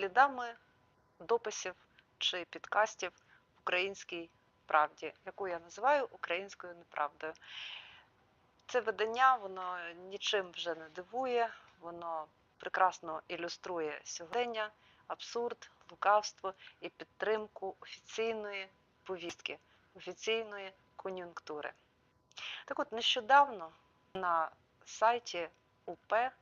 слідами дописів чи підкастів в українській правді, яку я називаю українською неправдою. Це видання, воно нічим вже не дивує, воно прекрасно ілюструє сьогодення, абсурд, лукавство і підтримку офіційної повістки, офіційної кон'юнктури. Так от нещодавно на сайті УП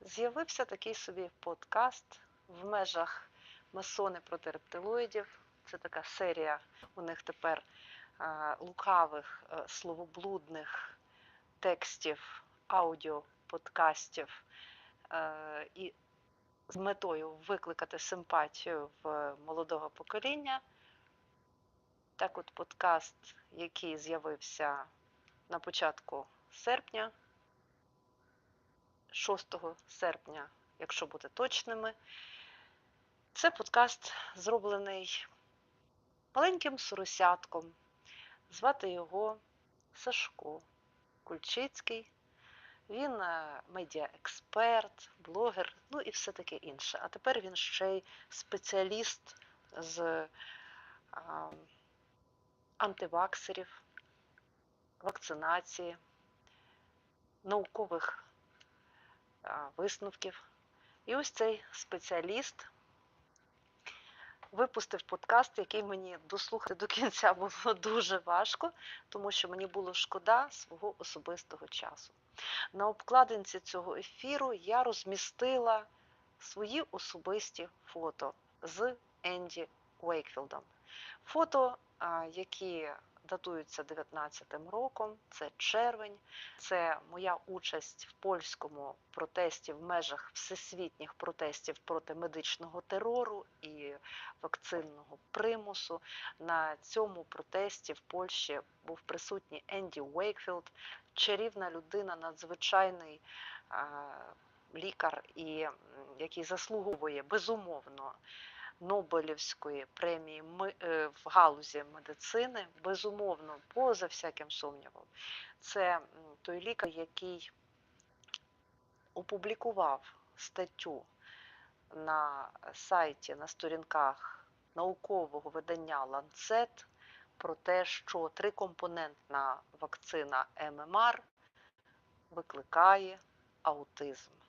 з'явився такий собі подкаст в межах масони проти рептилоїдів. Це така серія у них тепер е, лукавих, е, словоблудних текстів, аудіо, подкастів е, і з метою викликати симпатію в молодого покоління. Так от подкаст, який з'явився на початку серпня, 6 серпня, якщо бути точними, це подкаст зроблений маленьким соросятком. Звати його Сашко Кульчицький. Він е, медіаексперт, блогер, ну і все таке інше. А тепер він ще й спеціаліст з а, антиваксерів, вакцинації, наукових а, висновків. І ось цей спеціаліст випустив подкаст, який мені дослухати до кінця було дуже важко, тому що мені було шкода свого особистого часу. На обкладинці цього ефіру я розмістила свої особисті фото з Енді Уейкфілдом. Фото, які датуються 19-м роком, це червень, це моя участь в польському протесті в межах всесвітніх протестів проти медичного терору і вакцинного примусу. На цьому протесті в Польщі був присутній Енді Уейкфілд, чарівна людина, надзвичайний лікар, і який заслуговує безумовно. Нобелівської премії е, в галузі медицини, безумовно, поза всяким сумнівом. Це той лікар, який опублікував статтю на сайті, на сторінках наукового видання Lancet про те, що трикомпонентна вакцина ММР викликає аутизм.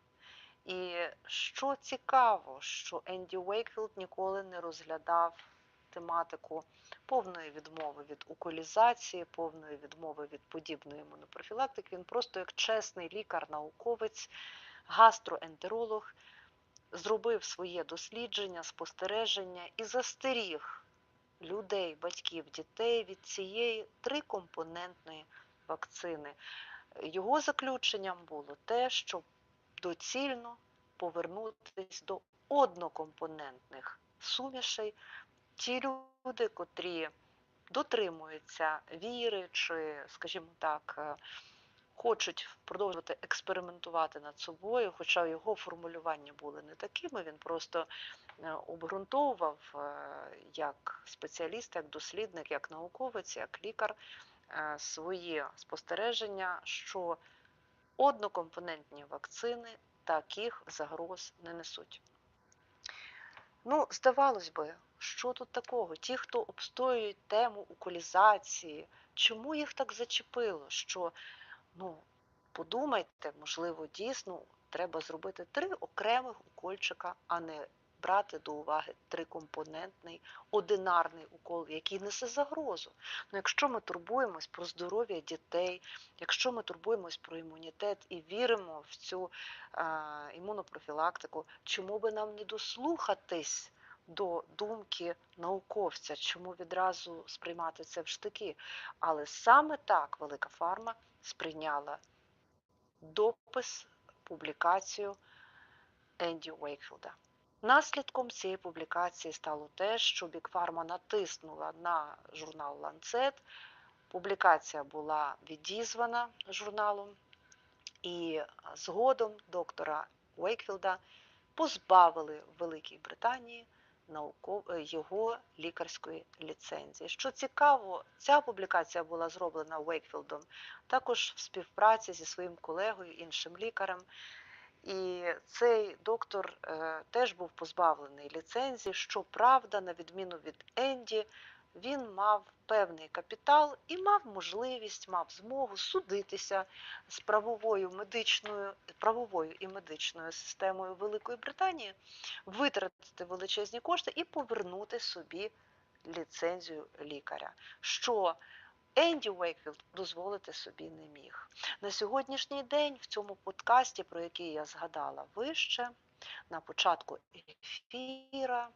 І що цікаво, що Енді Уейкфілд ніколи не розглядав тематику повної відмови від уколізації, повної відмови від подібної імунопрофілактики. Він просто як чесний лікар-науковець, гастроентеролог, зробив своє дослідження, спостереження і застеріг людей, батьків, дітей від цієї трикомпонентної вакцини. Його заключенням було те, що доцільно повернутися до однокомпонентних сумішей. Ті люди, котрі дотримуються віри, чи, скажімо так, е, хочуть продовжувати експериментувати над собою, хоча його формулювання були не такими, він просто е, обґрунтовував е, як спеціаліст, як дослідник, як науковець, як лікар свої спостереження, що однокомпонентні вакцини таких загроз не несуть. Ну, здавалось би, що тут такого? Ті, хто обстоюють тему уколізації, чому їх так зачепило? Що, ну, подумайте, можливо, дійсно треба зробити три окремих укольчика, а не брати до уваги трикомпонентний одинарний укол, який несе загрозу. Ну, Якщо ми турбуємось про здоров'я дітей, якщо ми турбуємось про імунітет і віримо в цю а, імунопрофілактику, чому би нам не дослухатись? До думки науковця, чому відразу сприймати це в штики. Але саме так Велика Фарма сприйняла допис, публікацію Енді Уейкфілда. Наслідком цієї публікації стало те, що Бікфарма натиснула на журнал Lancet. Публікація була відізвана журналом, і згодом доктора Уейкфілда позбавили Великій Британії його лікарської ліцензії. Що цікаво, ця публікація була зроблена Уейкфілдом також в співпраці зі своїм колегою, іншим лікарем. І цей доктор е, теж був позбавлений ліцензії. Щоправда, на відміну від Енді, він мав певний капітал і мав можливість, мав змогу судитися з правовою медичною, правовою і медичною системою Великої Британії, витратити величезні кошти і повернути собі ліцензію лікаря. Що Енді Уейкфілд дозволити собі не міг. На сьогоднішній день в цьому подкасті, про який я згадала вище, на початку ефіра,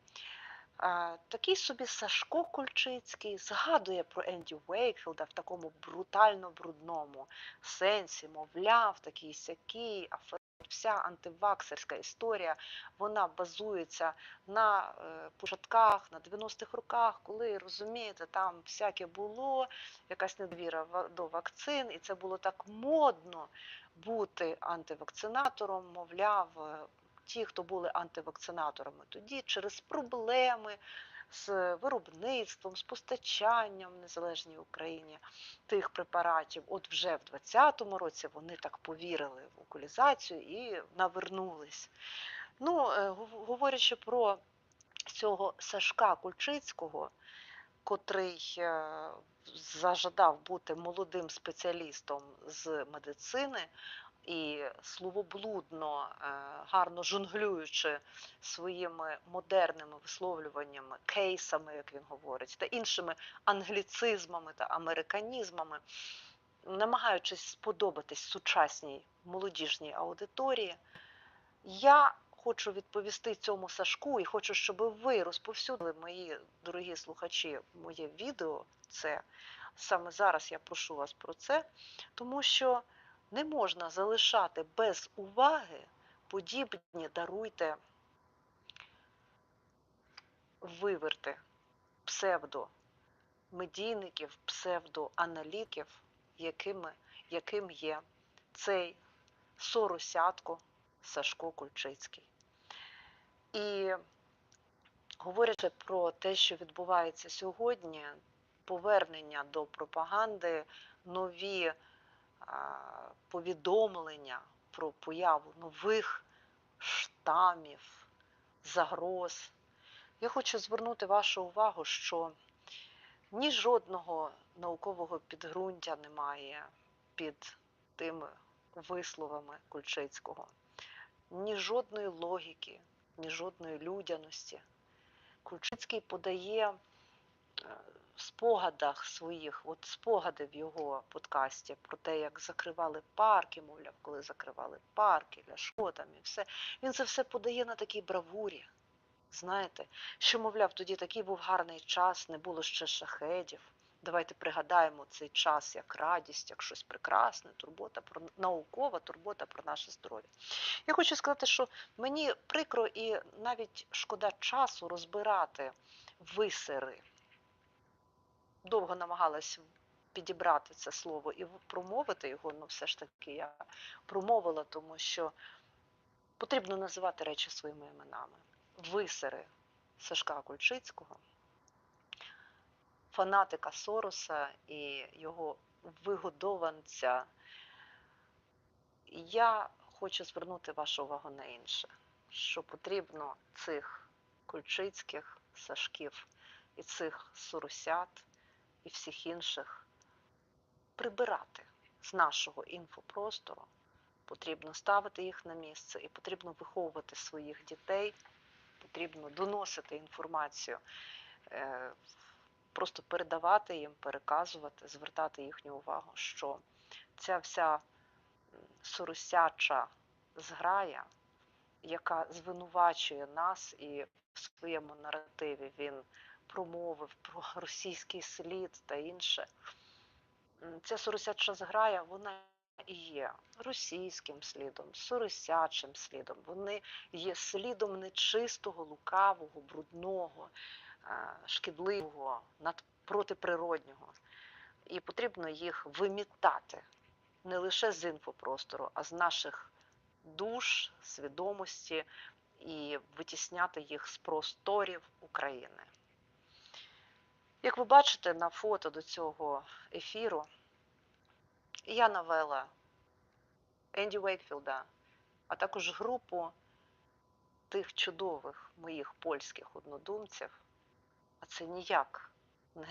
такий собі Сашко Кульчицький згадує про Енді Уейкфілда в такому брутально брудному сенсі, мовляв, такий сякий, афер. Вся антиваксерська історія вона базується на е, початках, на 90-х роках, коли розумієте, там всяке було, якась недовіра до вакцин, і це було так модно бути антивакцинатором, мовляв, е, ті, хто були антивакцинаторами тоді, через проблеми з виробництвом, з постачанням в незалежній Україні тих препаратів. От вже в 2020 році вони так повірили в окулізацію і навернулись. Ну, е, говорячи про цього Сашка Кульчицького, котрий е, зажадав бути молодим спеціалістом з медицини і словоблудно, е, гарно жонглюючи своїми модерними висловлюваннями, кейсами, як він говорить, та іншими англіцизмами та американізмами, намагаючись сподобатись сучасній молодіжній аудиторії, я хочу відповісти цьому Сашку і хочу, щоб ви розповсюдили мої дорогі слухачі моє відео. Це саме зараз я прошу вас про це, тому що не можна залишати без уваги подібні даруйте виверти псевдомедійників, псевдоаналітиків, якими, яким є цей соросятко Сашко Кульчицький. І говорячи про те, що відбувається сьогодні, повернення до пропаганди, нові повідомлення про появу нових штамів, загроз. Я хочу звернути вашу увагу, що ні жодного наукового підґрунтя немає під тими висловами Кульчицького, ні жодної логіки, ні жодної людяності. Кульчицький подає е, в спогадах своїх, от спогади в його подкасті про те, як закривали парки, мовляв, коли закривали парки, Ляшко там і все. Він це все подає на такій бравурі. Знаєте, що, мовляв, тоді такий був гарний час, не було ще шахедів. Давайте пригадаємо цей час як радість, як щось прекрасне, турбота про наукова турбота про наше здоров'я. Я хочу сказати, що мені прикро і навіть шкода часу розбирати висери. Довго намагалась підібрати це слово і промовити його, але все ж таки я промовила, тому що потрібно називати речі своїми іменами. Висери Сашка Кульчицького, фанатика Сороса і його вигодованця. Я хочу звернути вашу увагу на інше, що потрібно цих кульчицьких Сашків і цих соросят і всіх інших прибирати з нашого інфопростору. Потрібно ставити їх на місце і потрібно виховувати своїх дітей, потрібно доносити інформацію, е, просто передавати їм, переказувати, звертати їхню увагу, що ця вся соросяча зграя, яка звинувачує нас і в своєму наративі він промовив про російський слід та інше. Ця соросяча зграя, вона і є російським слідом, соросячим слідом. Вони є слідом нечистого, лукавого, брудного, е, шкідливого, протиприроднього. І потрібно їх вимітати не лише з інфопростору, а з наших душ, свідомості і витісняти їх з просторів України. Як ви бачите на фото до цього ефіру, я навела Енді Уейкфілда а також групу тих чудових моїх польських однодумців, а це ніяк не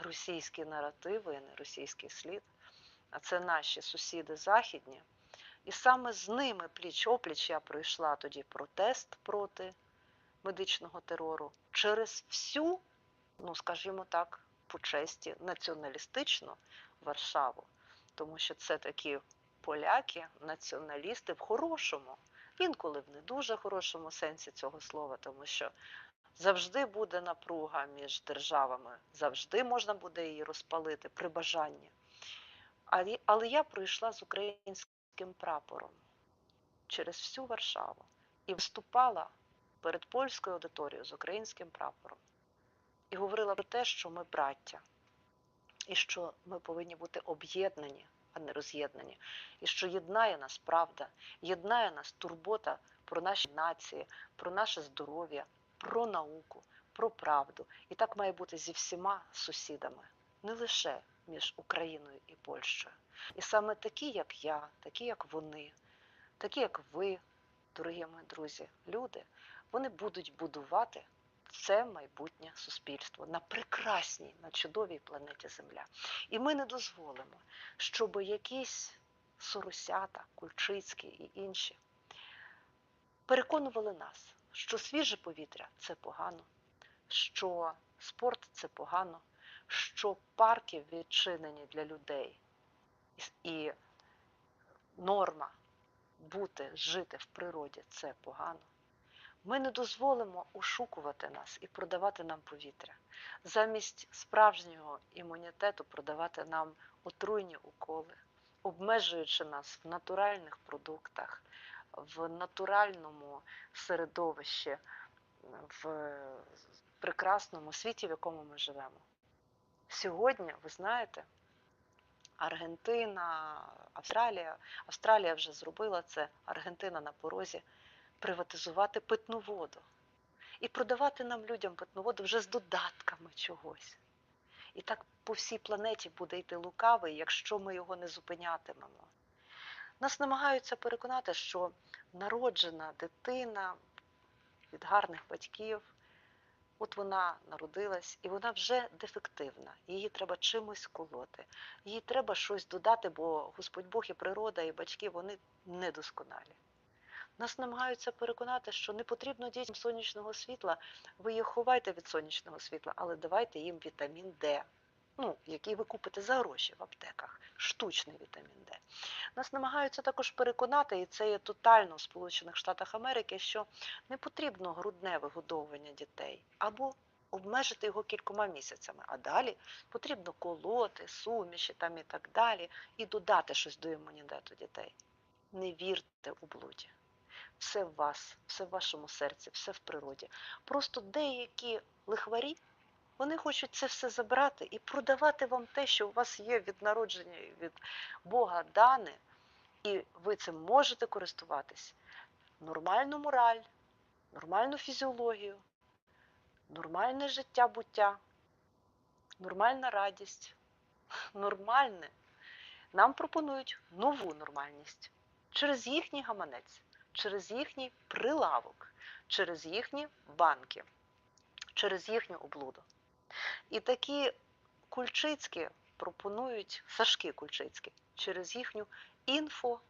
російські наративи, не російський слід, а це наші сусіди західні. І саме з ними пліч опліч я пройшла тоді протест проти медичного терору через всю, ну скажімо так, по честі, націоналістичну Варшаву, тому що це такі поляки, націоналісти в хорошому, інколи в не дуже хорошому сенсі цього слова, тому що завжди буде напруга між державами, завжди можна буде її розпалити при бажанні. Але, я пройшла з українським прапором через всю Варшаву і виступала перед польською аудиторією з українським прапором і говорила про те, що ми браття, і що ми повинні бути об'єднані, а не роз'єднані, і що єднає нас правда, єднає нас турбота про наші нації, про наше здоров'я, про науку, про правду. І так має бути зі всіма сусідами, не лише між Україною і Польщею. І саме такі, як я, такі, як вони, такі, як ви, дорогі мої друзі, люди, вони будуть будувати це майбутнє суспільство на прекрасній, на чудовій планеті Земля. І ми не дозволимо, щоб якісь соросята, Кульчицькі і інші переконували нас, що свіже повітря це погано, що спорт це погано, що парки відчинені для людей і норма бути, жити в природі це погано. Ми не дозволимо ошукувати нас і продавати нам повітря. Замість справжнього імунітету продавати нам отруйні уколи, обмежуючи нас в натуральних продуктах, в натуральному середовищі, в прекрасному світі, в якому ми живемо. Сьогодні, ви знаєте, Аргентина, Австралія, Австралія вже зробила це, Аргентина на порозі приватизувати питну воду і продавати нам людям питну воду вже з додатками чогось. І так по всій планеті буде йти лукавий, якщо ми його не зупинятимемо. Нас намагаються переконати, що народжена дитина від гарних батьків, от вона народилась, і вона вже дефективна. Її треба чимось колоти, їй треба щось додати, бо Господь Бог і природа, і батьки вони недосконалі. Нас намагаються переконати, що не потрібно дітям сонячного світла, ви їх ховайте від сонячного світла, але давайте їм вітамін Д, ну, який ви купите за гроші в аптеках, штучний вітамін Д. Нас намагаються також переконати, і це є тотально в Сполучених Штатах Америки, що не потрібно грудне вигодовування дітей або обмежити його кількома місяцями, а далі потрібно колоти, суміші там і так далі, і додати щось до імунітету дітей. Не вірте у блуді все в вас, все в вашому серці, все в природі. Просто деякі лихварі, вони хочуть це все забрати і продавати вам те, що у вас є від народження від Бога дане, і ви цим можете користуватись. Нормальну мораль, нормальну фізіологію, нормальне життя буття, нормальна радість, нормальне. Нам пропонують нову нормальність через їхній гаманець через їхній прилавок, через їхні банки, через їхню облуду. І такі кульчицькі пропонують Сашки Кульчицькі через їхню інфообману.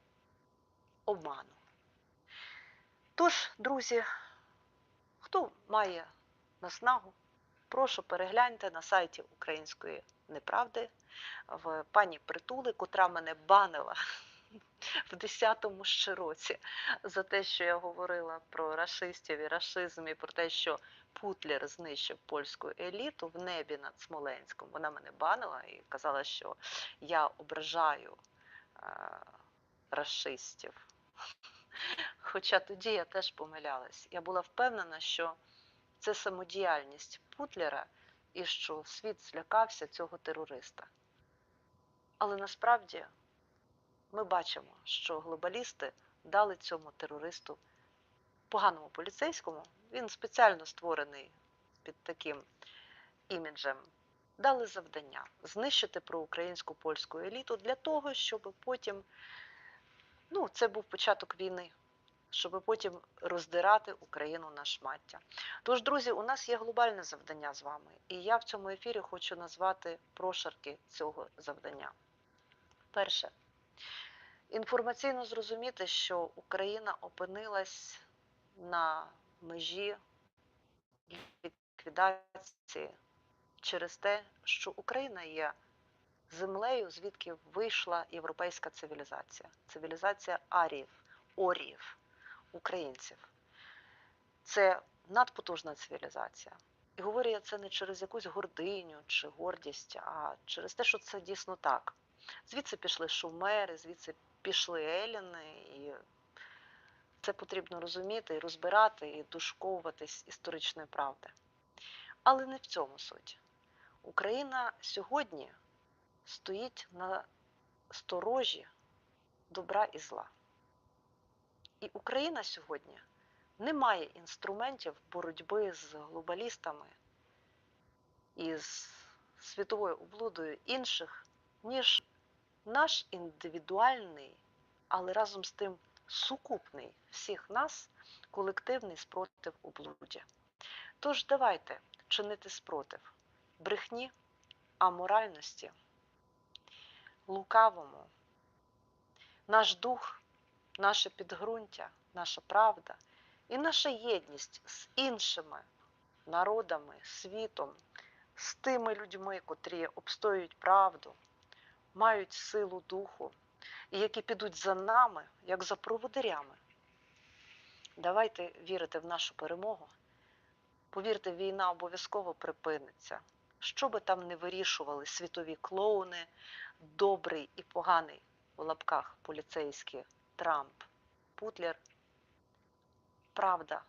Тож, друзі, хто має наснагу, прошу перегляньте на сайті Української неправди в пані Притули, котра мене банила в 10-му ще році за те, що я говорила про расистів і расизм, і про те, що Путлер знищив польську еліту в небі над Смоленськом. Вона мене банила і казала, що я ображаю е, расистів. Хоча тоді я теж помилялась. Я була впевнена, що це самодіяльність Путлера і що світ злякався цього терориста. Але насправді ми бачимо, що глобалісти дали цьому терористу поганому поліцейському, він спеціально створений під таким іміджем, дали завдання знищити проукраїнську польську еліту для того, щоб потім, ну, це був початок війни, щоб потім роздирати Україну на шмаття. Тож, друзі, у нас є глобальне завдання з вами, і я в цьому ефірі хочу назвати прошарки цього завдання. Перше, інформаційно зрозуміти, що Україна опинилась на межі ліквідації через те, що Україна є землею, звідки вийшла європейська цивілізація, цивілізація аріїв, оріїв, українців. Це надпотужна цивілізація. І говорю я це не через якусь гординю чи гордість, а через те, що це дійсно так. Звідси пішли шумери, звідси пішли еліни, і це потрібно розуміти розбирати, і дошковуватись історичної правди. Але не в цьому суть. Україна сьогодні стоїть на сторожі добра і зла. І Україна сьогодні не має інструментів боротьби з глобалістами і з світовою облудою інших, ніж наш індивідуальний, але разом з тим сукупний всіх нас колективний спротив облуді. Тож давайте чинити спротив брехні, аморальності, лукавому, наш дух, наше підґрунтя, наша правда і наша єдність з іншими народами, світом, з тими людьми, котрі обстоюють правду, мають силу духу і які підуть за нами, як за проводирями. Давайте вірити в нашу перемогу. Повірте, війна обов'язково припиниться. Що би там не вирішували світові клоуни, добрий і поганий у лапках поліцейські Трамп, Путлер, правда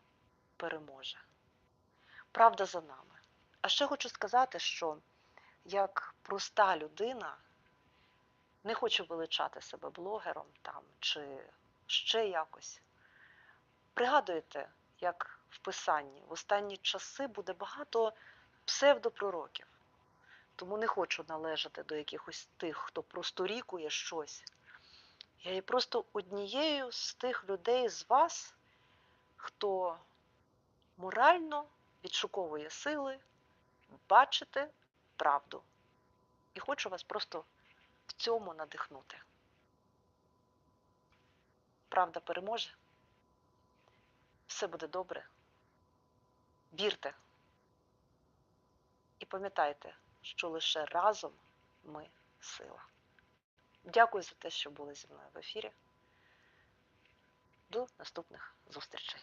переможе. Правда за нами. А ще хочу сказати, що як проста людина не хочу величати себе блогером там чи ще якось. Пригадуйте, як в писанні в останні часи буде багато псевдопророків. Тому не хочу належати до якихось тих, хто просто рікує щось. Я є просто однією з тих людей з вас, хто морально відшуковує сили бачити правду. І хочу вас просто в цьому надихнути. Правда переможе. Все буде добре. Вірте. І пам'ятайте, що лише разом ми сила. Дякую за те, що були зі мною в ефірі. До наступних зустрічей.